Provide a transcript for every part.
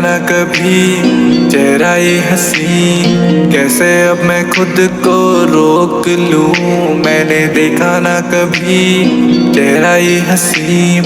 ना कभी, चेहरा ये हसी। कैसे अब मैं खुद को रोक लूँ? मैंने देखा ना कभी, चेहरा ये हसी।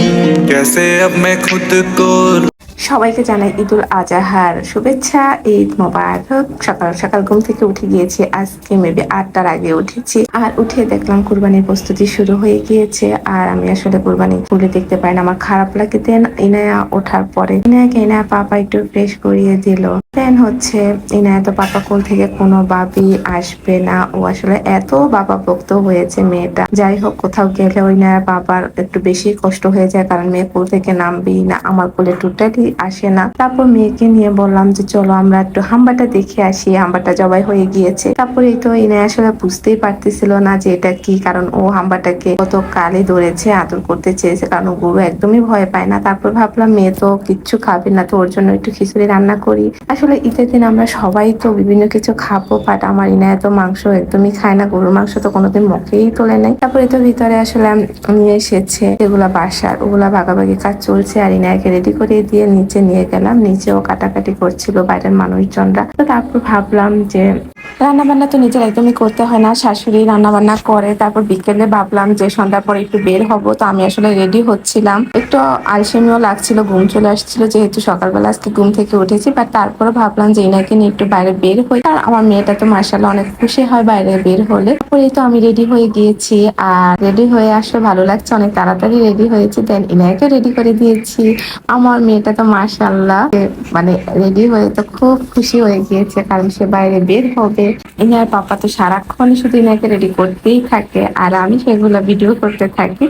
कैसे अब मैं खुद को সবাইকে জানাই ঈদুল আজাহার শুভেচ্ছা, ঈদ মোবারক। সকাল সকাল ঘুম থেকে উঠে গিয়েছি, আজকে মেবি আটটার আগে উঠেছি। আর উঠে দেখলাম কুরবানির প্রস্তুতি শুরু হয়ে গিয়েছে। আর আমি আসলে কোরবানি খুলে দেখতে পাই না, আমার খারাপ লাগে। দেন ইনায়া ওঠার পরে ইনায়াকে ইনায়া পাপা একটু ফ্রেশ করিয়ে দিল। দেন হচ্ছে ইনায়া তো পাপা কোল থেকে কোনো বাবি আসবে না। ও আসলে এত বাবা ভক্ত হয়েছে মেয়েটা। যাই হোক, কোথাও গেলে ওই ইনায়া বাবার একটু বেশি কষ্ট হয়ে যায়, কারণ মেয়ে কোল থেকে নামবেই না, আমার কোলে টোটালি আসে না। তারপর মেয়েকে নিয়ে বললাম যে, চলো আমরা একটু হাম্বাটা দেখে আসি, হাম্বাটা জবাই হয়ে গিয়েছে। তারপরে তো ইনে আসলে বুঝতেই পারতেছিল না যে এটা কি, কারণ ও হাম্বাটাকে কত কালে ধরেছে, আদর করতে চেয়েছে, কারণ ও গরু একদমই ভয় পায় না। তারপর ভাবলাম, মেয়ে তো কিচ্ছু খাবে না, তো ওর জন্য একটু খিচুড়ি রান্না করি। আসলে ঈদের দিন আমরা সবাই তো বিভিন্ন কিছু খাব বাট আমার ইনায় তো মাংস একদমই খায় না। গরুর মাংস তো কোনোদিন মুখেই তোলে নাই। তারপরে তো ভিতরে আসলে নিয়ে এসেছে এগুলা বাসার, ওগুলা ভাগাভাগি কাজ চলছে আর ইনায়কে রেডি করে দিয়ে নিচে নিয়ে গেলাম। নিচেও কাটাকাটি করছিল বাইরের মানুষজনরা। তো তারপর ভাবলাম যে রান্না বান্না তো নিজের একদমই করতে হয় না, শাশুড়ি রান্না বান্না করে। তারপর বিকেলে ভাবলাম যে সন্ধ্যার পরে একটু বের হব, তো আমি আসলে রেডি হচ্ছিলাম। একটু আলসেমিও লাগছিল, ঘুম চলে আসছিল, যেহেতু সকালবেলা আজকে ঘুম থেকে উঠেছি বাট তারপরে ভাবলাম যে এনাকে নিয়ে একটু বাইরে বের হই। আর আমার মেয়েটা তো মার্শাল অনেক খুশি হয় বাইরে বের হলে। তারপরে তো আমি রেডি হয়ে গিয়েছি। আর রেডি হয়ে আসলে ভালো লাগছে, অনেক তাড়াতাড়ি রেডি হয়েছি। দেন এনাকে রেডি করে দিয়েছি। আমার মেয়েটা তো মার্শাল্লাহ মানে রেডি হয়ে তো খুব খুশি হয়ে গিয়েছে, কারণ সে বাইরে বের হবে। ইনার পাপা তো সারাক্ষণ শুধু এনাকে রেডি করতেই থাকে। আর আমি সেগুলো ভিডিও করতে থাকি।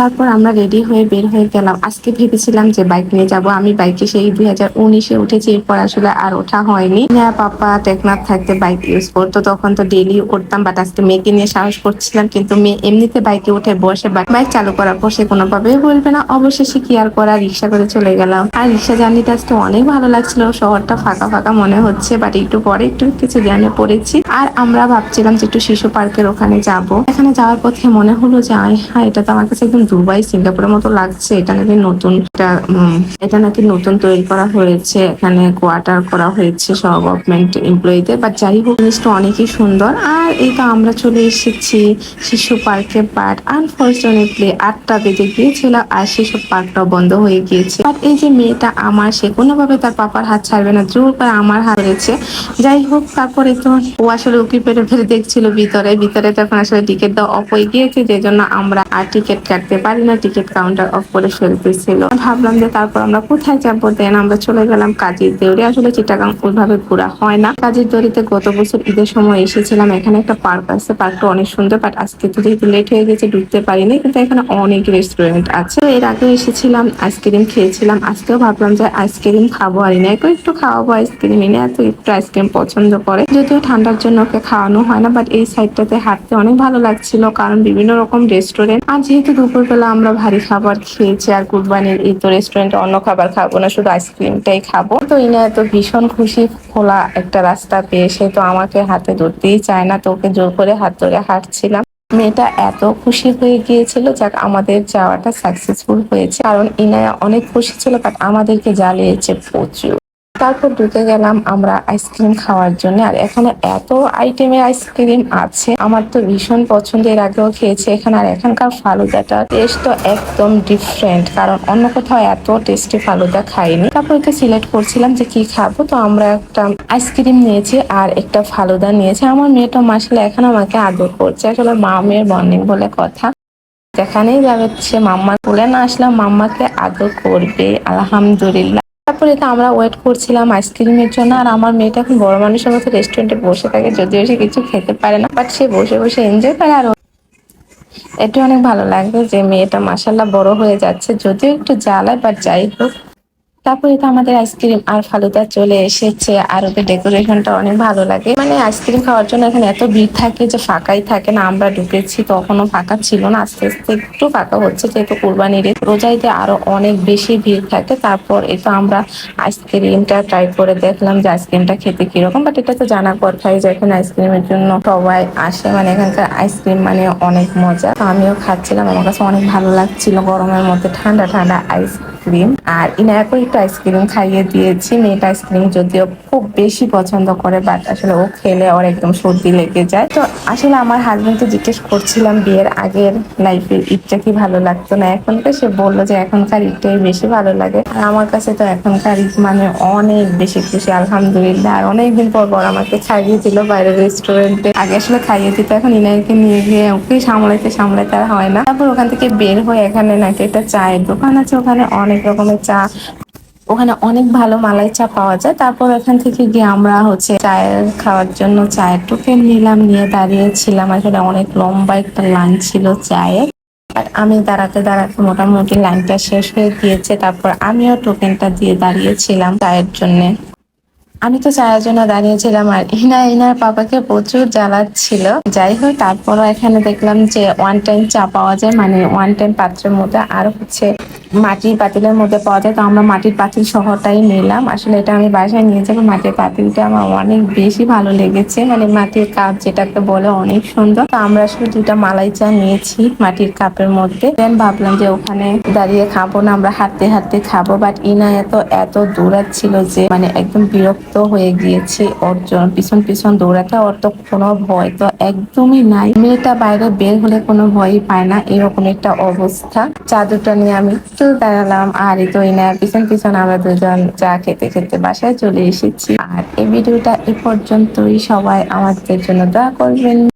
তারপর আমরা রেডি হয়ে বের হয়ে গেলাম। আজকে ভেবেছিলাম যে বাইক নিয়ে যাব। আমি বাইকে সেই দুই হাজার উনিশে উঠেছি, এরপর আসলে আর ওঠা হয়নি। হ্যাঁ পাপা, টেকনাফ থাকতে বাইক ইউজ করতো, তখন তো ডেলি উঠতাম বাট আজকে মেয়েকে নিয়ে সাহস করছিলাম, কিন্তু মেয়ে এমনিতে বাইকে উঠে বসে বাইক চালু করার পর সে কোনোভাবেই বলবে না। অবশেষে কি আর করা, রিক্সা করে চলে গেলাম। আর রিক্সা জার্নিটা আজকে অনেক ভালো লাগছিল। শহরটা ফাঁকা ফাঁকা মনে হচ্ছে বাট একটু পরে একটু কিছু জ্ঞানে পড়েছি। আর আমরা ভাবছিলাম যে একটু শিশু পার্কের ওখানে যাব। এখানে যাওয়ার পথে মনে হলো যে, আয় হ্যাঁ এটা তো আমার কাছে একদম দুবাই, সিঙ্গাপুরের মতো লাগছে। এটা নাকি নতুন এটা নাকি নতুন তৈরি করা হয়েছে। এখানে কোয়ার্টার করা হয়েছে সব গভর্নমেন্ট এমপ্লয়ীদের। বা যাই হোক, জিনিসটা অনেকই সুন্দর। আর এই তো আমরা চলে এসেছি শিশু পার্কে। বাট আনফর্চুনেটলি আটটা বেজে গিয়েছিল আর শিশু পার্কটাও বন্ধ হয়ে গিয়েছে। বাট এই যে মেয়েটা আমার, সে কোনোভাবে তার পাপার হাত ছাড়বে না। জোর করে আমার হাত ধরেছে। যাই হোক, তারপরে তো ও আসলে উকি পেটে ফেলে দেখছিল ভিতরে। ভিতরে তখন আসলে টিকিট দেওয়া অফ হয়ে গিয়েছে যে জন্য আমরা আর টিকিট কাটতে পারি না টিকিট কাউন্টার অফ করে ফেলতেছিল ভাবলাম যে তারপর আমরা কোথায় যাব? দেন আমরা চলে গেলাম কাজীর দেউরি আসলে চিটাগাং ওইভাবে ঘোরা হয় না। কাজীর দেউরিতে গত বছর ঈদের সময় এসেছিলাম। এখানে একটা পার্ক আছে। পার্কটা অনেক সুন্দর বাট আজকে তো যেহেতু লেট হয়ে গেছে, ঢুকতে পারিনি। কিন্তু এখানে অনেক রেস্টুরেন্ট আছে। এর আগে এসেছিলাম আইসক্রিম খেয়েছিলাম। আজকেও ভাবলাম যে আইসক্রিম খাব আর ইনাকে একটু খাওয়াবো আইসক্রিম এনে এত একটু আইসক্রিম পছন্দ করে। যদিও ঠান্ডার জন্য ওকে খাওয়ানো হয় না বাট এই সাইডটাতে হাঁটতে অনেক ভালো লাগছিল, কারণ বিভিন্ন রকম রেস্টুরেন্ট আর যেহেতু দুপুরবেলা আমরা ভারী খাবার খেয়েছি আর কুরবানির এই তো রেস্টুরেন্টে অন্য খাবার খাব না, শুধু আইসক্রিমটাই খাব। তো ইনা এত ভীষণ খুশি, খোলা একটা রাস্তা পেয়ে সে তো আমাকে হাতে ধরতেই চায় না, তো ওকে জোর করে হাত ধরে হাঁটছিলাম। মেয়েটা এত খুশি হয়ে গিয়েছিল, যাক আমাদের যাওয়াটা সাকসেসফুল হয়েছে। কারণ ইনায়া অনেক খুশি ছিল বাট আমাদেরকে জ্বালিয়েছে প্রচুর। তারপর ঢুকে গেলাম আমরা আইসক্রিম খাওয়ার জন্য। আর এখানে এত আইটেমের আইসক্রিম আছে। আমার তো ভীষণ পছন্দের আগেও খেয়েছে এখানে। আর এখানকার ফালুদাটা টেস্ট তো একদম ডিফারেন্ট কারণ অন্য কোথাও এত টেস্টি ফালুদা খাইনি। তারপর তো সিলেক্ট করছিলাম যে কি খাব, তো আমরা একটা আইসক্রিম নিয়েছি আর একটা ফালুদা নিয়েছি। আমার মেয়েটা মাসলে এখন আমাকে আদর করছে। আসলে মা মেয়ের বন্ডিং বলে কথা। যেখানেই যাবে সে মাম্মা। তুলে না, আসলাম মাম্মাকে আদর করবে। আলহামদুলিল্লাহ। তারপরে তো আমরা ওয়েট করছিলাম আইসক্রিমের জন্য, আর আমার মেয়েটা এখন বড় মানুষের মতো রেস্টুরেন্টে বসে থাকে, যদিও সে কিছু খেতে পারে না বাট সে বসে বসে এনজয় করে, আর এটা অনেক ভালো লাগবে যে মেয়েটা মাসাল্লাহ বড় হয়ে যাচ্ছে, যদিও একটু জ্বালায় বাট যাই হোক। তারপরে তো আমাদের আইসক্রিম আর ফালুদা চলে এসেছে। আর ওদের ডেকোরেশনটা অনেক ভালো লাগে। মানে আইসক্রিম খাওয়ার জন্য এখানে এত ভিড় থাকে যে ফাঁকাই থাকে না। আমরা ঢুকেছি, তখনও ফাঁকা ছিল না। আস্তে আস্তে একটু ফাঁকা হচ্ছে যেহেতু কোরবানির। রোজাইতে আরও অনেক বেশি ভিড় থাকে। তারপর তো আমরা আইসক্রিমটা ট্রাই করে দেখলাম যে আইসক্রিমটা খেতে কীরকম। বাট এটা তো জানা কথাই যে এখানে আইসক্রিমের জন্য সবাই আসে। মানে এখানকার আইসক্রিম মানে অনেক মজা। আমিও খাচ্ছিলাম। আমার কাছে অনেক ভালো লাগছিল গরমের মধ্যে। ঠান্ডা ঠান্ডা আইস আইসক্রিম আর ইনায়াকে একটু আইসক্রিম খাইয়ে দিয়েছি। মেয়েটা আইসক্রিম যদিও খুব বেশি পছন্দ করে বাট আসলে ও খেলে ওর একদম সর্দি লেগে যায়। তো আসলে আমার হাজবেন্ডকে জিজ্ঞেস করছিলাম বিয়ের আগের লাইফের ঈদটা কি ভালো লাগতো না? এখনকার সে বলল যে এখনকার ঈদটাই বেশি ভালো লাগে। আর আমার কাছে তো এখনকার ঈদ মানে অনেক বেশি খুশি, আলহামদুলিল্লাহ। আর অনেকদিন পর পর আমাকে খাইয়ে দিল বাইরের রেস্টুরেন্টে আগে আসলে খাইয়ে দিত, এখন ইনাইকে নিয়ে গিয়ে ওকে সামলাইতে সামলাইতে আর হয় না। তারপর ওখান থেকে বের হয়ে এখানে নাকি একটা চায়ের দোকান আছে। ওখানে অনেক রকমের চা। ওখানে অনেক ভালো মালাই চা পাওয়া যায়। তারপর এখান থেকে গিয়ে আমরা হচ্ছে চায়ের খাওয়ার জন্য চায়ের টোকেন নিলাম, নিয়ে দাঁড়িয়েছিলাম আসলে অনেক লম্বা একটা লাইন ছিল চায়ের। আর আমি দাঁড়াতে দাঁড়াতে মোটামুটি লাইনটা শেষ হয়ে গিয়েছে। তারপর আমিও টোকেনটা দিয়ে দাঁড়িয়েছিলাম চায়ের জন্য। আমি তো চায়ের জন্য দাঁড়িয়েছিলাম আর ইনা, ইনার পাপাকে প্রচুর জ্বালাচ্ছিল। যাই হোক, তারপরও এখানে দেখলাম যে ওয়ান টাইম চা পাওয়া যায়। মানে ওয়ান টাইম পাত্রের মধ্যে। আর হচ্ছে মাটির পাতিলের মধ্যে পাওয়া যায়। তো আমরা মাটির পাতিল শহরটাই নিলাম। আসলে এটা আমি বাসায় নিয়ে যাব। মাটির পাতিলটা আমার অনেক বেশি ভালো লেগেছে। মানে মাটির কাপ যেটাকে বলে অনেক সুন্দর। তো আমরা আসলে দুটা মালাই চা নিয়েছি মাটির কাপের মধ্যে। দেন ভাবলাম যে ওখানে দাঁড়িয়ে খাব না, আমরা হাঁটতে হাঁটতে খাব। বাট ইনা এত এত দৌড়াচ্ছিল যে মানে একদম বিরক্ত হয়ে গিয়েছে ওর পিছন পিছন দৌড়াতে। ওর তো কোনো ভয় তো একদমই নাই। মেয়েটা বাইরে বের হলে কোনো ভয়ই পায় না। এরকম একটা অবস্থা। চাদরটা নিয়ে আমি একটু দাঁড়ালাম আর এই তো পিছন পিছন আমরা দুজন চা খেতে খেতে বাসায় চলে এসেছি। আর এই ভিডিওটা এ পর্যন্তই। সবাই আমাদের জন্য দয়া করবেন।